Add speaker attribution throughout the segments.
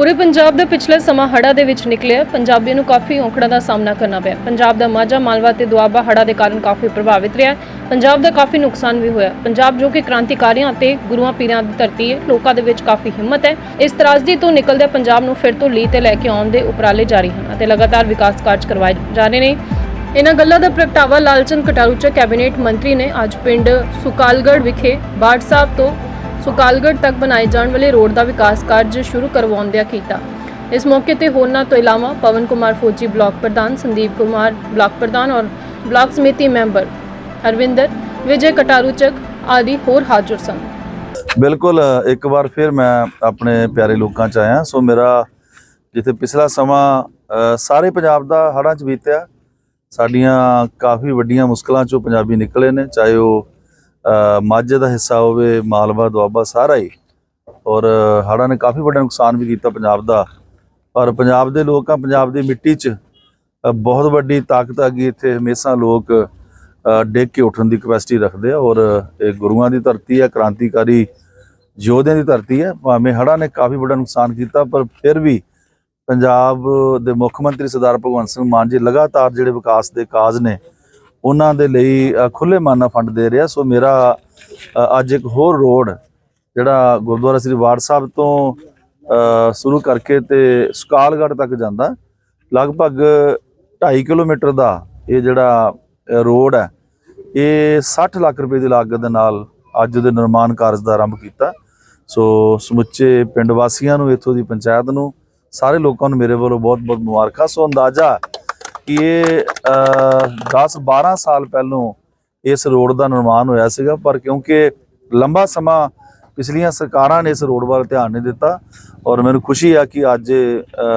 Speaker 1: ਪੂਰੇ ਪੰਜਾਬ ਦਾ ਪਿਛਲਾ ਸਮਾਂ ਹੜ੍ਹਾਂ ਦੇ ਵਿੱਚ ਨਿਕਲਿਆ। ਪੰਜਾਬੀਆਂ ਨੂੰ ਕਾਫੀ ਔਕੜਾਂ ਦਾ ਸਾਹਮਣਾ ਕਰਨਾ ਪਿਆ। ਪੰਜਾਬ ਦਾ ਮਾਝਾ, ਮਾਲਵਾ ਤੇ ਦੁਆਬਾ ਹੜ੍ਹਾਂ ਦੇ ਕਾਰਨ ਕਾਫੀ ਪ੍ਰਭਾਵਿਤ ਰਿਹਾ। ਪੰਜਾਬ ਦਾ ਕਾਫੀ ਨੁਕਸਾਨ ਵੀ ਹੋਇਆ। ਪੰਜਾਬ ਜੋ ਕਿ ਕ੍ਰਾਂਤੀਕਾਰੀਆਂ ਅਤੇ ਗੁਰੂਆਂ ਪੀਰਾਂ ਦੀ ਧਰਤੀ ਹੈ, ਲੋਕਾਂ ਦੇ ਵਿੱਚ ਕਾਫੀ ਹਿੰਮਤ ਹੈ। ਇਸ ਤਰਾਸਦੀ ਤੋਂ ਨਿਕਲਦੇ ਪੰਜਾਬ ਨੂੰ ਫਿਰ ਤੋਂ ਲੀਹ ਤੇ ਲੈ ਕੇ ਆਉਣ ਦੇ ਉਪਰਾਲੇ ਜਾਰੀ ਹਨ ਅਤੇ ਲਗਾਤਾਰ ਵਿਕਾਸ ਕਾਰਜ ਕਰਵਾਏ ਜਾ ਰਹੇ ਨੇ। ਇਹਨਾਂ ਗੱਲਾਂ ਦਾ ਪ੍ਰਗਟਾਵਾ ਲਾਲਚੰਦ ਕਟਾਰੂ ਕੈਬਨਿਟ ਮੰਤਰੀ ਨੇ ਅੱਜ ਪਿੰਡ ਸੁਕਾਲਗੜ ਵਿਖੇ ਬਾੜ ਸਾਹਿਬ ਤੋਂ ਸੁਕਾਲਗੜ੍ਹ ਤੱਕ ਬਣਾਏ ਜਾਣ ਵਾਲੇ ਰੋਡ ਦਾ ਵਿਕਾਸ ਕਾਰਜ ਸ਼ੁਰੂ ਕਰਵਾਉਂਦਿਆਂ ਕੀਤਾ। ਇਸ ਮੌਕੇ ਤੇ ਹੋਰਨਾਂ ਤੋਂ ਇਲਾਵਾ ਪਵਨ ਕੁਮਾਰ ਫੌਜੀ ਬਲਾਕ ਪ੍ਰਧਾਨ, ਸੰਦੀਪ ਕੁਮਾਰ ਬਲਾਕ ਪ੍ਰਧਾਨ ਔਰ ਬਲਾਕ ਸਮਿਤੀ ਮੈਂਬਰ ਹਰਵਿੰਦਰ, ਵਿਜੇ ਕਟਾਰੂ ਆਦਿ ਹੋਰ ਹਾਜ਼ਰ ਸਨ।
Speaker 2: ਬਿਲਕੁਲ, ਇੱਕ ਵਾਰ ਫਿਰ ਮੈਂ ਆਪਣੇ ਪਿਆਰੇ ਲੋਕਾਂ ਚ ਆਇਆ। ਸੋ ਮੇਰਾ ਜਿੱਥੇ ਪਿਛਲਾ ਸਮਾਂ ਸਾਰੇ ਪੰਜਾਬ ਦਾ ਹੜਾਂ ਚ ਬੀਤਿਆ, ਸਾਡੀਆਂ ਕਾਫੀ ਵੱਡੀਆਂ ਮੁਸ਼ਕਲਾਂ ਚੋਂ ਪੰਜਾਬੀ ਨਿਕਲੇ ਨੇ, ਚਾਹੇ ਉਹ ਮਾਝੇ ਦਾ ਹਿੱਸਾ ਹੋਵੇ ਮਾਲਵਾ ਦੁਆਬਾ ਸਾਰਾ ਹੀ। ਔਰ ਹੜ੍ਹਾਂ ਨੇ ਕਾਫੀ ਵੱਡਾ ਨੁਕਸਾਨ ਵੀ ਕੀਤਾ ਪੰਜਾਬ ਦਾ। ਪਰ ਪੰਜਾਬ ਦੇ ਲੋਕਾਂ ਪੰਜਾਬ ਦੀ ਮਿੱਟੀ 'ਚ ਬਹੁਤ ਵੱਡੀ ਤਾਕਤ ਆ ਗਈ। ਇੱਥੇ ਹਮੇਸ਼ਾ ਲੋਕ ਅ, ਡਿੱਗ ਕੇ ਉੱਠਣ ਦੀ ਕਪੈਸਿਟੀ ਰੱਖਦੇ ਆ। ਔਰ ਇਹ ਗੁਰੂਆਂ ਦੀ ਧਰਤੀ ਹੈ ਕ੍ਰਾਂਤੀਕਾਰੀ ਯੋਧਿਆਂ ਦੀ ਧਰਤੀ ਹੈ ਭਾਵੇਂ ਹੜ੍ਹਾਂ ਨੇ ਕਾਫੀ ਵੱਡਾ ਨੁਕਸਾਨ ਕੀਤਾ ਪਰ ਫਿਰ ਵੀ ਪੰਜਾਬ ਦੇ ਮੁੱਖ ਮੰਤਰੀ ਸਰਦਾਰ ਭਗਵੰਤ ਸਿੰਘ ਮਾਨ ਜੀ ਲਗਾਤਾਰ ਜਿਹੜੇ ਵਿਕਾਸ ਦੇ ਕਾਜ ਨੇ ਉਹਨਾਂ ਦੇ ਲਈ ਅ, ਖੁੱਲੇ ਮਨ ਫੰਡ ਦੇ ਰਿਹਾ। ਸੋ ਮੇਰਾ ਅੱਜ ਇੱਕ ਹੋਰ ਰੋਡ ਜਿਹੜਾ ਗੁਰਦੁਆਰਾ ਸ੍ਰੀ ਵਾੜ ਸਾਹਿਬ ਤੋਂ ਸ਼ੁਰੂ ਕਰਕੇ ਤੇ ਸੁਕਾਲਗੜ੍ਹ ਤੱਕ ਜਾਂਦਾ ਲਗਭਗ 2.5 ਕਿਲੋਮੀਟਰ ਦਾ ਇਹ ਜਿਹੜਾ ਰੋਡ ਹੈ ਇਹ 60 ਲੱਖ ਰੁਪਏ ਦੀ ਲਾਗਤ ਦੇ ਨਾਲ ਅੱਜ ਦੇ ਨਿਰਮਾਣ ਕਾਰਜ ਦਾ ਆਰੰਭ ਕੀਤਾ। ਸੋ ਸਮੁੱਚੇ ਪਿੰਡ ਵਾਸੀਆਂ ਨੂੰ ਇੱਥੋਂ ਦੀ ਪੰਚਾਇਤ ਨੂੰ ਸਾਰੇ ਲੋਕਾਂ ਨੂੰ ਮੇਰੇ ਵੱਲੋਂ ਬਹੁਤ-ਬਹੁਤ ਮੁਬਾਰਕਾਂ। ਸੋ ਅੰਦਾਜ਼ਾ ਕਿ ਇਹ 10-12 ਸਾਲ ਪਹਿਲੋਂ ਇਸ ਰੋਡ ਦਾ ਨਿਰਮਾਣ ਹੋਇਆ ਸੀਗਾ, ਪਰ ਕਿਉਂਕਿ ਲੰਬਾ ਸਮਾਂ ਪਿਛਲੀਆਂ ਸਰਕਾਰਾਂ ਨੇ ਇਸ ਰੋਡ ਵੱਲ ਧਿਆਨ ਨਹੀਂ ਦਿੱਤਾ ਔਰ ਮੈਨੂੰ ਖੁਸ਼ੀ ਆ ਕਿ ਅੱਜ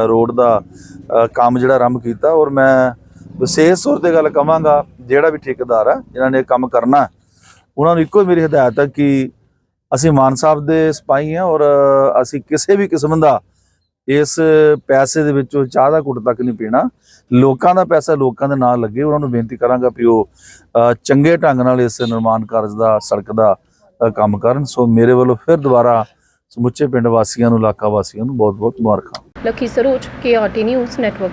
Speaker 2: ਰੋਡ ਦਾ ਕੰਮ ਜਿਹੜਾ ਆਰੰਭ ਕੀਤਾ ਔਰ ਮੈਂ ਵਿਸ਼ੇਸ਼ ਤੌਰ ਤੇ ਗੱਲ ਕਵਾਂਗਾ, ਜਿਹੜਾ ਵੀ ਠੇਕੇਦਾਰ ਆ, ਜਿਨ੍ਹਾਂ ਨੇ ਕੰਮ ਕਰਨਾ, ਉਹਨਾਂ ਨੂੰ ਇੱਕੋ ਹੀ ਮੇਰੀ ਹਦਾਇਤ ਹੈ ਕਿ ਅਸੀਂ ਮਾਨ ਸਾਹਿਬ ਦੇ ਸਿਪਾਹੀ ਹਾਂ ਔਰ ਅਸੀਂ ਕਿਸੇ ਵੀ ਕਿਸਮ ਦਾ ਇਸ ਪੈਸੇ ਦੇ ਵਿੱਚੋਂ ਚਾਹ ਦਾ ਘੁੱਟ ਤੱਕ ਨਹੀਂ ਪੀਣਾ। ਲੋਕਾਂ ਦਾ ਪੈਸਾ ਲੋਕਾਂ ਦੇ ਨਾਲ ਲੱਗੇ, ਉਹਨਾਂ ਨੂੰ ਬੇਨਤੀ ਕਰਾਂਗਾ ਵੀ ਉਹ ਚੰਗੇ ਢੰਗ ਨਾਲ ਇਸ ਨਿਰਮਾਣ ਕਾਰਜ ਦਾ, ਸੜਕ ਦਾ ਕੰਮ ਕਰਨ। ਸੋ ਮੇਰੇ ਵੱਲੋਂ ਫਿਰ ਦੁਬਾਰਾ ਸਮੁੱਚੇ ਪਿੰਡ ਵਾਸੀਆਂ ਨੂੰ, ਇਲਾਕਾ ਵਾਸੀਆਂ ਨੂੰ ਬਹੁਤ ਬਹੁਤ ਮੁਬਾਰਕਾਂ।
Speaker 1: Lakhi Saroj K RT news network